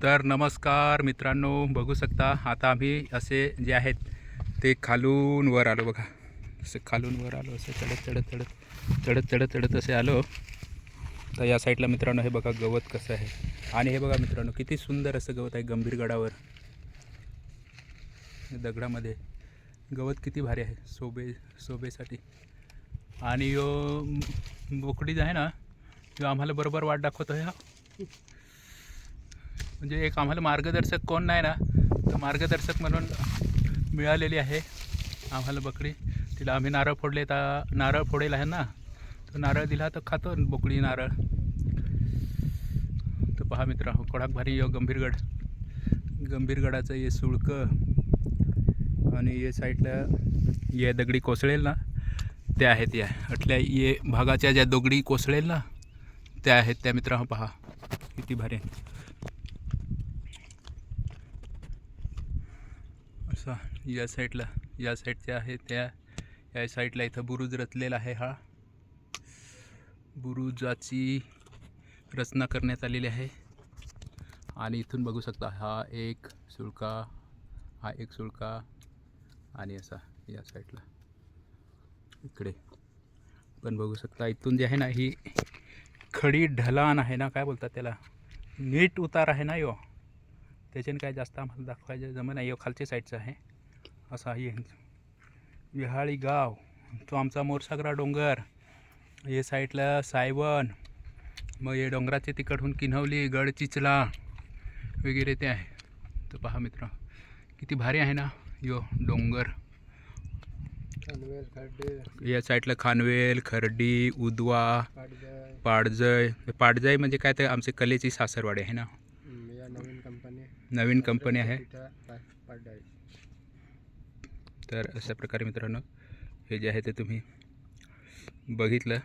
तर नमस्कार मित्रांनो बघू शकता आता आम्ही असे जे आहेत ते खालून वर आलो बघा. असे खालून वर आलो असे चढत चढत चढत चढत चढत चढत असे आलो. तर या साईडला मित्रांनो हे बघा गवत कसं आहे. आणि हे बघा मित्रांनो किती सुंदर असं गवत आहे गंभीरगडावर दगडामध्ये गवत किती भारी आहे शोभे शोभेसाठी आणि यो बोकडीज आहे ना तो आम्हाला बरोबर वाट दाखवतो आहे हा. म्हणजे एक आम्हाला मार्गदर्शक कोण नाही ना तर मार्गदर्शक म्हणून मिळालेली आहे आम्हाला बकरी. तिला आम्ही नारळ फोडले तर नारळ फोडेल आहे ना तो नारळ दिला तर खातो बोकडी नारळ. तर पहा मित्र कोडाक भारी यो गंभीरगड. गंभीरगडाचं हे सुळकं आणि ये साईडला ये दगडी कोसळेल ना त्या आहेत या. अटल्या ये भागाच्या ज्या दगडी कोसळेल ना त्या आहेत त्या मित्र पहा. किती भारी. असा या साईडला या साईडच्या आहे त्या या साईडला इथं बुरुज रचलेला आहे हा. बुरुजाची रचना करण्यात आलेली आहे. आणि इथून बघू शकता हा एक सुळका हा एक सुळका आणि असा या साईडला. इकडे पण बघू शकता इथून जे आहे ना ही खडी ढलान आहे ना काय बोलतात त्याला? नीट उतार आहे ना यो. त्याच्याने काय जास्त आम्हाला दाखवायचं जमं नाही यो खालच्या साईडचा आहे. असा आहे विहाळी गाव. तो आमचा मोरसागरा डोंगर. हे साईडला सायवन. मग हे डोंगराचे तिकडहून किन्हवली गड चिचला वगैरे ते आहे. तर पहा मित्र किती भारी आहे ना यो डोंगर. या साईडला खानवेल खर्डी उदवा पाडजाय पाडजय म्हणजे काय ते आमचे कलेची सासरवाडी आहे ना हम्म, या नवीन कंपनी नवीन कंपनी आहे. तर अशा प्रकारे मित्रांनो हे जे आहे ते तुम्ही बघितलं.